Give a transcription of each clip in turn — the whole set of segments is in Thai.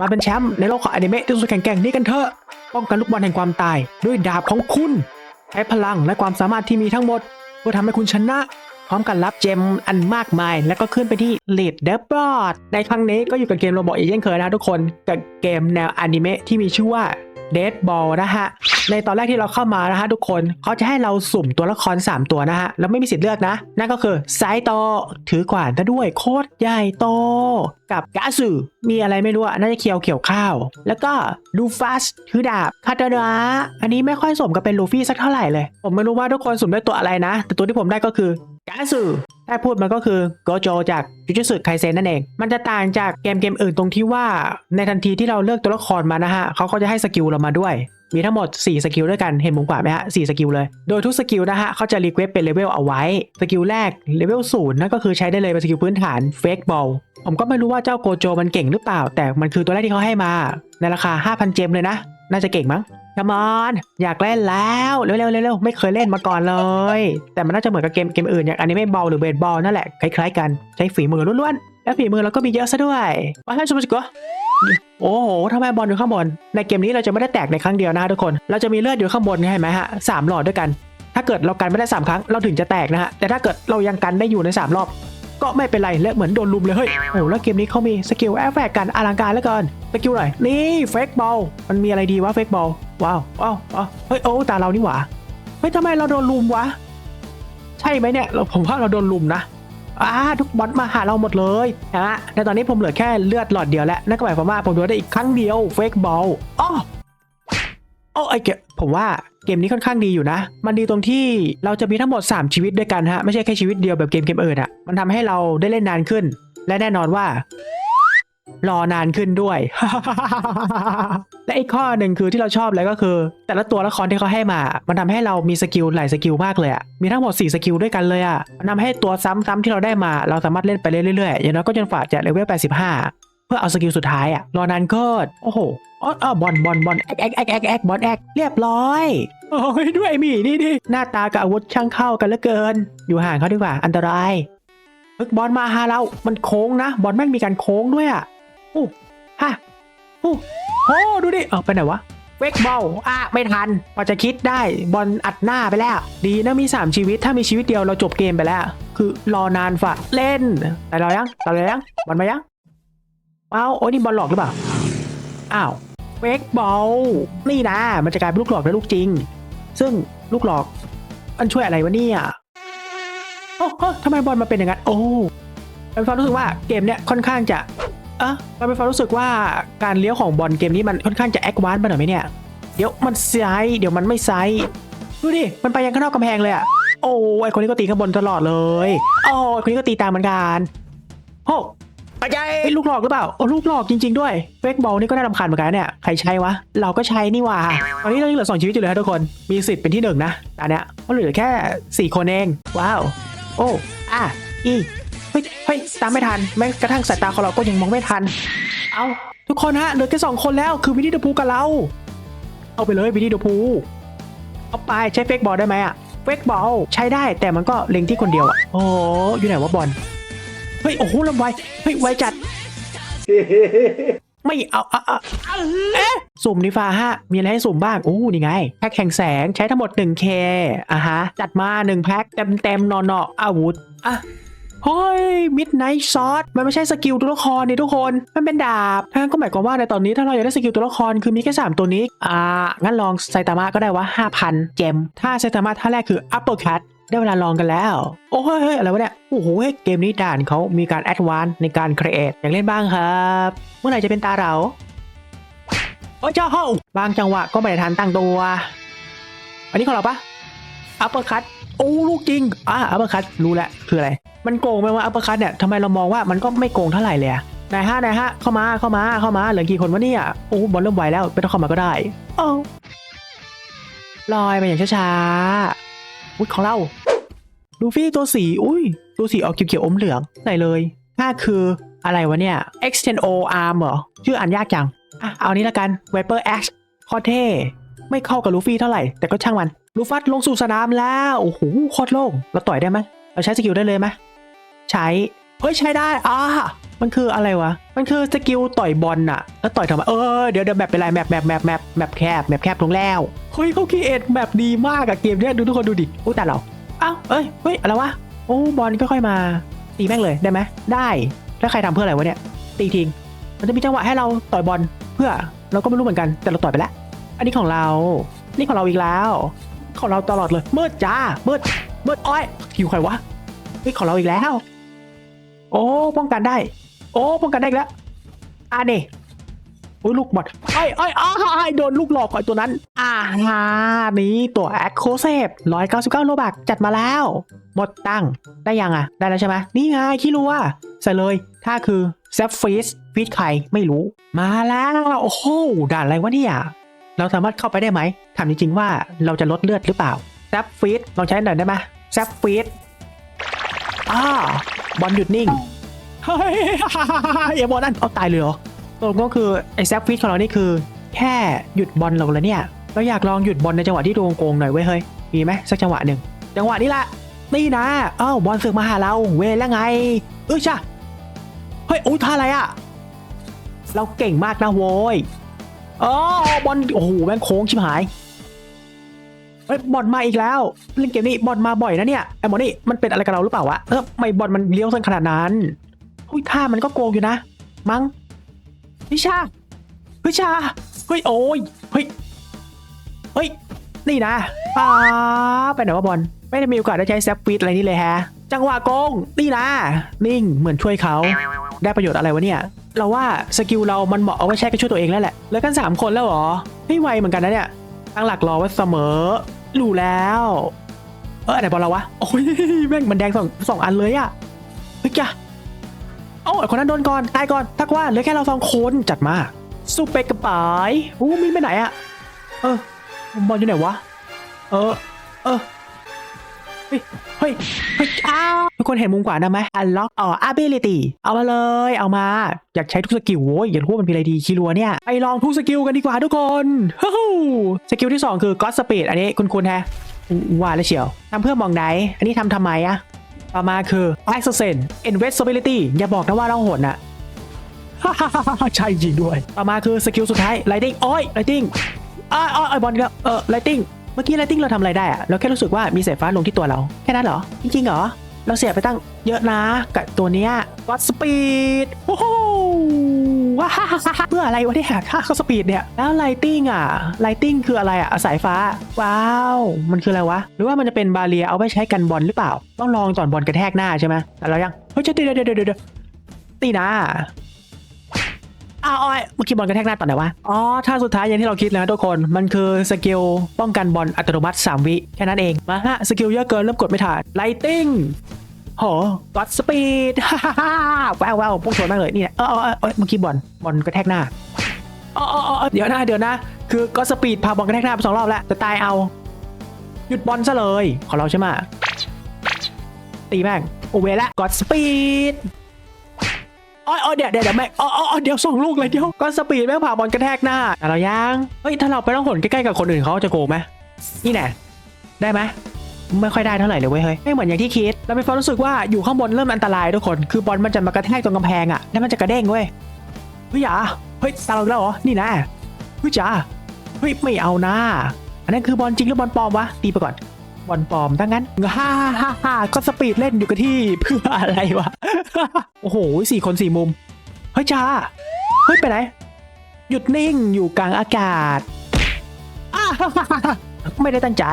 มาเป็นแชมป์ในโลกของอนิเมะที่สุดแข็งแกร่งนี้กันเถอะ ป้องกันลูกบอลแห่งความตาย ด้วยดาบของคุณ ใช้พลังและความสามารถที่มีทั้งหมด เพื่อทำให้คุณชนะ พร้อมกันรับเจมอันมากมาย แล้วก็ขึ้นไปที่ Lead the Board ในครั้งนี้ก็อยู่กับเกมโรบอทอีกเช่นเคยนะทุกคน กับเกมแนวอนิเมะที่มีชื่อว่า Dead Ball นะฮะ ในตอนแรกที่เราเข้ามานะฮะทุกคนเขาจะให้เราสุ่มตัวละคร 3 ตัวนะฮะแล้วไม่มีสิทธิ์เลือกนะ นั่นก็คือไซโตถือกวานซะด้วยโคตรใหญ่โต กับกาสึมีอะไรไม่รู้อะน่าจะเคียวเกี่ยวข้าว แล้วก็ลูฟัสถือดาบคาตานะอันนี้ไม่ค่อยสมกับเป็นลูฟี่สักเท่าไหร่เลย ผมไม่รู้ว่าทุกคนสุ่มได้ตัวอะไรนะ แต่ตัวที่ผมได้ก็คือ กาสึถ้าพูดมันก็คือโกโจจากจูจูสึไคเซนนั่นเอง มันจะต่างจากเกมเกมอื่นตรงที่ว่า ในทันทีที่เราเลือกตัวละครมานะฮะเขาก็จะให้สกิลเรามาด้วย มีทั้งหมด 4 สกิลด้วยกันเห็นมุมขวาไหมฮะ4สกิลเลย โดยทุกสกิลนะฮะเขาจะรีเควสเป็นเลเวลเอาไว้ สกิลแรกเลเวลศูนย์นั่นก็คือใช้ได้เลยเป็นสกิลพื้นฐานเฟกบอลผมก็ไม่รู้ว่าเจ้าโกโจมันเก่งหรือเปล่า แต่มันคือตัวแรกที่เขาให้มา ในราคา 5,000 เจมเลยนะ น่าจะเก่งมั้ง คมอนอยากเล่นแล้วเร็วๆเร็วๆไม่เคยเล่นมาก่อนเลย แต่มันน่าจะเหมือนกับเกมเกมอื่นอย่างอนิเมะบอลหรือเบสบอลนั่นแหละคล้ายๆกันใช้ฝีมือล้วนๆ และฝีมือเราก็มีเยอะซะด้วยว่าให้สมมติก็โอ้โหทำไมบอลอยู่ข้างบน ในเกมนี้เราจะไม่ได้แตกในครั้งเดียวนะทุกคน เราจะมีเลือดอยู่ข้างบนเห็นไหมฮะสามหลอดด้วยกัน ถ้าเกิดเรากันไม่ได้สามครั้งเราถึงจะแตกนะฮะแต่ถ้าเกิดเรายังกันได้อยู่ในสามรอบ ก็ไม่เป็นไรและเหมือนโดนลุมเลยเฮ้ยโอ้แล้วเกมนี้เขามีสกิลแอฟแฝกกันอลังการเหลือเกินสกิลหน่อยนี่เฟกบอลมันมีอะไรดีวะเฟกบอลว้าวว้าวว้าวเฮ้ยโอ้ตาเรานี่หว่าเฮ้ยทำไมเราโดนลุมวะ ใช่ไหมเนี่ยเราผมว่าเราโดนลุมนะอ่าทุกบอลมาหาเราหมดเลยนะฮะในตอนนี้ผมเหลือแค่เลือดหลอดเดียวแล้วนั่นก็หมายความว่าผมโดนได้อีกครั้งเดียวเฟกบอลอ๋อ โอ้ไอเกมผมว่าเกมนี้ค่อนข้างดีอยู่นะ มันดีตรงที่เราจะมีทั้งหมด 3 ชีวิตด้วยกันฮะ ไม่ใช่แค่ชีวิตเดียวแบบเกมเกมอื่นอะมันทำให้เราได้เล่นนานขึ้น และแน่นอนว่า รอนานขึ้นด้วย และอีกข้อหนึ่งคือที่เราชอบเลยก็คือ แต่ละตัวละครที่เขาให้มา มันทำให้เรามีสกิลหลายสกิลมากเลยอะมีทั้งหมด 4 สกิลด้วยกันเลยอะมันทำให้ตัวซ้ำๆที่เราได้มา เราสามารถเล่นไปเรื่อยๆอย่างน้อยก็จนฝ่าจะเลเวล85 เพื่อเอาสกิลสุดท้ายอะรอนานเกิดโอ้โห อ๋ออ๋อบอลบอลบอลแอกแอกแอกแอกแอกบอลแอกเรียบร้อย โอ้ยด้วยมีนี่ดิหน้าตากับอาวุธช่างเข้ากันเหลือเกิน อยู่ห่างเขาดีกว่าอันตรายเฮ้ยบอลมาหาเรา มันโค้งนะ บอลแม่งมีการโค้งด้วยอะอู้ฮะอู้โอ้ดูดิ เออไปไหนวะเวกบอลอะไม่ทันพอจะคิดได้บอลอัดหน้าไปแล้ว ดีนะมี 3 ชีวิตถ้ามีชีวิตเดียวเราจบเกมไปแล้ว คือรอนานฝ่าเล่นแต่เรายังเราเลยยังบอลมายังเอ้าโอ้ยนี่บอลหลอกหรือเปล่าอ้าว เวกบอลนี่นะ มันจะกลายเป็นลูกหลอกเป็นลูกจริง ซึ่งลูกหลอกมันช่วยอะไรวะเนี่ยโอ้โอ้ทำไมบอลมาเป็นอย่างนั้น โอ้เป็นความรู้สึกว่าเกมเนี้ยค่อนข้างจะเอะมันเป็นความรู้สึกว่าการเลี้ยวของบอลเกมนี้มันค่อนข้างจะแอควานซ์ไปหน่อยไหมเนี่ย เดี๋ยวมันไซด์เดี๋ยวมันไม่ไซด์ดูดิ มันไปยังข้างนอกกำแพงเลยอะโอ้ไอคนนี้ก็ตีข้างบนตลอดเลย โอ้ไอคนนี้ก็ตีตามเหมือนกันโอ้ ไปใจเฮ้ลูกหลอกหรือเปล่าโอ้ลูกหลอกจริง ๆด้วยเฟกบอลนี่ก็น่ารำคาญเหมือนกันเนี่ยใครใช้วะเราก็ใช้นี่หว่าตอนนี้เรายังเหลือสองชีวิตอยู่เลยครับทุกคนมีสิทธิ์เป็นที่หนึ่งนะตอนเนี้ยก็เหลือแค่สี่คนเองว้าวโอ้อะอีเฮ้ยเฮ้ยตามไม่ทันแม้กระทั่งสายตาของเราก็ยังมองไม่ทัน เอาทุกคนฮะเหลือแค่สองคนแล้วคือวินนี่เดอะพูกับเรา เอาไปเลยวินนี่เดอะพูเอาไปใช้เฟกบอลได้ไหมอะเฟกบอลใช้ได้แต่มันก็เล็งที่คนเดียวอะโอ้อยู่ไหนวะบอล เฮ้ยโอ้โหลำไวเฮ้ยไวจัด ไม่เอาเอาเอาเอ๊ะสุ่มนิฟาฮะมีอะไรให้สุ่มบ้างโอ้นี่ไงแพ็คแห่งแสงใช้ทั้งหมด 1K อะฮะ จัดมา 1 แพ็คเต็มเต็มๆนอนๆอาวุธอะเฮ้ยมิดไนท์ซอสมันไม่ใช่สกิลตัวละครนี่ทุกคน มันเป็นดาบทั้งนนก็หมายความว่าในตอนนี้ถ้าเราอยากได้สกิลตัวละครคือมีแค่ 3 ตัวนี้ อ่า งั้นลองไซตามะก็ได้วะ5,000 เจม ถ้าไซตามะท่าแรกคืออัปเปอร์คัต ได้เวลาลองกันแล้ว โอ้เฮ้ยอะไรวะเนี่ย โอ้โหเฮ้เกมนี้ด่านเขามีการแอดวานในการครีเอทอยากเล่นบ้างครับ เมื่อไหร่จะเป็นตาเรา โอ้เจ้าเฮ้าบางจังหวะก็ไม่ได้ทันตั้งตัว อันนี้ของเราปะอัปเปอร์คัตโอ้ลูกจริงอ่าอัปเปอร์คัตรู้แล้วคืออะไร มันโกงไหมว่าอัปเปอร์คัตเนี่ยทำไมเรามองว่ามันก็ไม่โกงเท่าไหร่เลยนายฮะนายฮะเข้ามาเข้ามาเข้ามาเหลือกี่คนวะเนี่ยโอ้บอลเริ่มไวแล้วไม่ต้องเข้ามาก็ได้โอ้ลอยมาอย่างช้าๆ อุ้ยของเราลูฟี่ตัวสีอุ้ยตัวสีออกเขียวๆอมเหลืองไหนเลยน่าคืออะไรวะเนี่ย x t e n o arm เหรอ ชื่ออ่านยากจัง อะ เอานี้ละกัน viper x คอเท่ไม่เข้ากับลูฟี่เท่าไหร่ แต่ก็ช่างมัน ลูฟัดลงสู่สนามแล้ว โอ้โหโคตรโล่งเราต่อยได้ไหมเราใช้สกิลได้เลยไหมใช้ เฮ้ยใช้ได้อ่ามันคืออะไรวะ มันคือสกิลต่อยบอลน่ะ แล้วต่อยทำไม เออ เดี๋ยวเดี๋ยวแมปเป็นไรแมปแมปแมปแมปแมปแคบแมปแคบตรงแล้ว เฮ้ยเขาคีเอทแมปดีมากอะเกมเนี้ยดูทุกคนดูดิอู้แต่เรา เอ้าเอ้ย เฮ้ย อะไรวะ โอ้บอลก็ค่อยมาตีแม่งเลยได้ไหมได้ แล้วใครทำเพื่ออะไรวะเนี่ย ตีทิ้ง มันจะมีจังหวะให้เราต่อยบอลเพื่อ เราก็ไม่รู้เหมือนกัน แต่เราต่อยไปแล้ว อันนี้ของเรา นี่ของเราอีกแล้ว ของเราตลอดเลยมืดจ้ามืดมืดอ้อยหิวใครวะเฮ้ยของเราอีกแล้ว โอ้ป้องกันได้ โอ้ป้องกันได้แล้วอ่านี่โอ้ยลูกบอดไอ้ไอ้ยอ้ายโดนลูกหลอกก่อนตัวนั้น อ่าฮะนี่ตัวแอคโคเซฟร้อยเก้าสิบเก้าโลบักจัดมาแล้ว หมดตั้งได้ยังอะ ได้แล้วใช่ไหมนี่ไงคิรัวใส่เลยถ้าคือแซฟฟีสฟีดใครไม่รู้ มาแล้ว โอ้โหด่านอะไรวะเนี่ย เราสามารถเข้าไปได้ไหมถามจริงๆว่าเราจะลดเลือดหรือเปล่าแซฟฟีดลองใช้หน่อยได้ไหมแซฟฟีดอ่า บอลหยุดนิ่งเฮ้ยเอบอลนั่นเอาตายเลยเหรอตกลงก็คือไอ้แซฟฟีดของเรานี่คือ แค่หยุดบอลเราแล้วเนี่ยเราอยากลองหยุดบอลในจังหวะที่โดนโกงหน่อยเว้ยเฮ้ยมีไหมสักจังหวะหนึ่งจังหวะนี้แหละนี่นะเอ้าบอลสึกมาหาเรา เวรแล้วไงเอ้ยช่ะเฮ้ยโอ้ยท่าอะไรอะเราเก่งมากนะโว้ยอ๋อบอลโอ้โหแม่งโค้งชิบหาย เฮ้ยบอลมาอีกแล้วเล่นเกมนี้บอลมาบ่อยนะเนี่ยไอ้หมอนี่มันเป็นอะไรกับเราหรือเปล่าวะเออไม่บอลมันเลี้ยวสั้นขนาดนั้นอุ้ยท่ามันก็โกงอยู่นะ มั้งพิชาพิชาเฮ้ยโอ้ยเฮ้ยเฮ้ยนี่นะป้าไปไหนวะบอลไม่ได้มีโอกาสได้ใช้แซฟฟิตอะไรนี่เลยฮะ จังหวะโกงนี่นะนิ่งเหมือนช่วยเขาได้ประโยชน์อะไรวะเนี่ย เราว่าสกิลเรามันเหมาะเอาไว้ใช้กับช่วยตัวเองแล้วแหละแล้วกันสามคนแล้วหรอไม่ไวเหมือนกันนะเนี่ยตั้งหลักรอไว้เสมอ รู้แล้ว เออไหนบอลเราวะ โอ้ยแม่งมันแดงสองสองอันเลยอะเฮ้ยจ้ะเอ้าไอ้คนนั้นโดนก่อนตายก่อนทักว่าเหลือแค่เราสองคนจัดมาสุเปกกระป๋ายอู้มีไปไหนอะเออบอลอยู่ไหนวะ เออ เออ เฮ้ย เฮ้ย เฮ้ยอ้าว คนเห็นมุมขวานะไหม unlock or ability เอามาเลย เอามา อยากใช้ทุกสกิลโว้ยอยากรู้ว่ามันมีอะไรดีคีรัวเนี่ย ไปลองทุกสกิลกันดีกว่าทุกคนฮู้สกิลที่ 2 คือ God Speed อันนี้คุณคุณฮะว่าแล้วเชียวทำเพื่อมองไหน อันนี้ทำทำไมอะต่อมาคือ Accent Invisibility อย่าบอกนะว่าเราโหดนะใช่จริงด้วย ต่อมาคือสกิลสุดท้าย Lighting โอ้ย Lighting อ้อยอ้อยบอลกแล้วเออ Lighting เมื่อกี้ Lighting เราทำอะไรได้อะเราแค่รู้สึกว่ามีสายฟ้าลงที่ตัวเรา แค่นั้นเหรอ จริงๆเหรอ เราเสียไปตั้งเยอะนะกับตัวเนี้ย God Speed โอ้โหว้าเพื่ออะไรวะเนี่ยค่า God Speed เนี่ย แล้ว Lighting อะ Lighting คืออะไรอะสายฟ้า ว้าว มันคืออะไรวะ หรือว่ามันจะเป็นบาเรียเอาไปใช้กันบอลหรือเปล่า ต้องลองตอนบอลกระแทกหน้าใช่ไหมแต่เรายัง เฮ้ยเดี๋ยวเดี๋ยวเดี๋ยวตีนะอ้าวอ้อยเมื่อกี้บอลกระแทกหน้าตอนไหนวะ อ๋อท่าสุดท้ายอย่างที่เราคิดแล้วทุกคน มันคือสกิลป้องกันบอลอัตโนมัติ 3 วิ แค่นั้นเอง มาฮะ สกิลเยอะเกินเริ่มกดไม่ทันไลติง โหกดสปีดฮ่าฮ่าฮ่าว้าวว้าวพุ่งชนมากเลยนี่แหละเออเออเออเออเมื่อกี้บอลบอลกระแทกหน้าอ๋ออ๋ออเดี๋ยวนะเดี๋ยวนะ คือก็สปีดพาบอลกระแทกหน้าไปสองรอบแล้วแต่ตายเอา หยุดบอลซะเลยของเราใช่ไหมตีแม่งโอเวละกดสปีดอ๋ออเดี๋ยวเดี๋ยวเดี๋ยวแม่อ๋ออ๋อเดี๋ยวสองลูกเลยเดี๋ยวก็สปีดแม่งผ่าบอลกระแทกหน้าแต่เรายังเฮ้ยถ้าเราไปต้องหนใกล้ๆกับคนอื่นเขาจะโกงไหมนี่แน่ได้ไหม ไม่ค่อยได้เท่าไหร่เลยเว้ยเฮ้ยไม่เหมือนอย่างที่คิดเราเป็นความรู้สึกว่าอยู่ข้างบนเริ่มอันตรายทุกคน คือบอลมันจะมากระแทกตรงกำแพงอะแล้วมันจะกระเด้งเว้ยเฮ้ยอย่าเฮ้ยตามเราอีกแล้วเหรอนี่นะเฮ้ยจ้าเฮ้ยไม่เอานะอันนั้นคือบอลจริงหรือบอลปลอมวะตีไปก่อนบอลปลอมถ้างั้นฮ่าฮ่าฮ่าก็สปีดเล่นอยู่กับที่เพื่ออะไรวะโอ้โหสี่คนสี่มุมเฮ้ยจ้าเฮ้ยไปไหนหยุดนิ่งอยู่กลางอากาศไม่ได้ตั้งใจ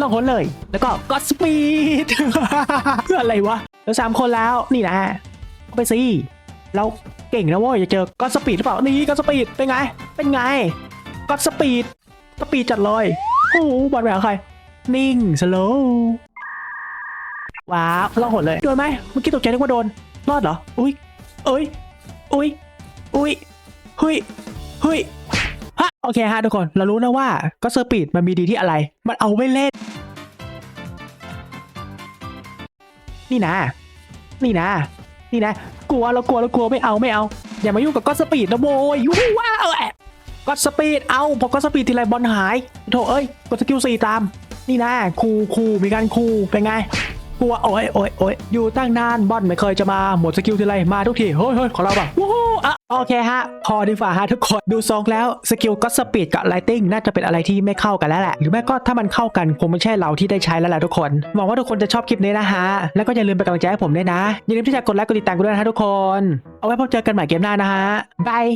ลองหนเลย แล้วก็ก็สปีดเพื่ออะไรวะแล้วสามคนแล้วนี่นะเอาไปสิเราเก่งนะเว้ยจะเจอก็สปีดหรือเปล่านี่ก็สปีดเป็นไง เป็นไงก็สปีดสปีดจัดเลยโอ้โหบอลแหววใคร นิ่งสโลว์ว้าวลองหนเลยโดนไหมเมื่อกี้ตกใจนึกว่าโดนรอดเหรออุ้ยเอ้ยอุ้ยอุ้ยเฮ้ยเฮ้ยฮะโอเคฮะทุกคน เรารู้นะว่าก็เซอร์ปีดมันมีดีที่อะไร มันเอาไม่เล่น นี่นะ นี่นะ นี่นะ กลัวเรากลัวเรากลัวไม่เอาไม่เอา อย่ามายุ่งกับก็สปีดนะโว้ยยูว้าเออก็สปีดเอาพอก็สปีดทีไรบอลหายโถเอ้ยกดสกิลสี่ตาม นี่นะคูคูมีการคูเป็นไง กลัวโอ้ยโอ้ยโอ้ยอยู่ตั้งนานบอลไม่เคยจะมาหมดสกิลทีไรมาทุกทีเฮ้ยเฮ้ยขอเราบบวู้ฮู้อะโอเคฮะ พอดีฝ่าฮะทุกคนดูทรงแล้วสกิลก็สปีดกับไลติงน่าจะเป็นอะไรที่ไม่เข้ากันแล้วแหละ หรือแม้ก็ถ้ามันเข้ากันคงไม่ใช่เราที่ได้ใช้แล้วแหละทุกคนหวังว่าทุกคนจะชอบคลิปนี้นะฮะ แล้วก็อย่าลืมเป็นกำลังใจให้ผมด้วยนะ อย่าลืมที่จะกดไลค์กดติดตามกันด้วยนะทุกคน เอาไว้พบเจอกันใหม่เกมหน้านะฮะบาย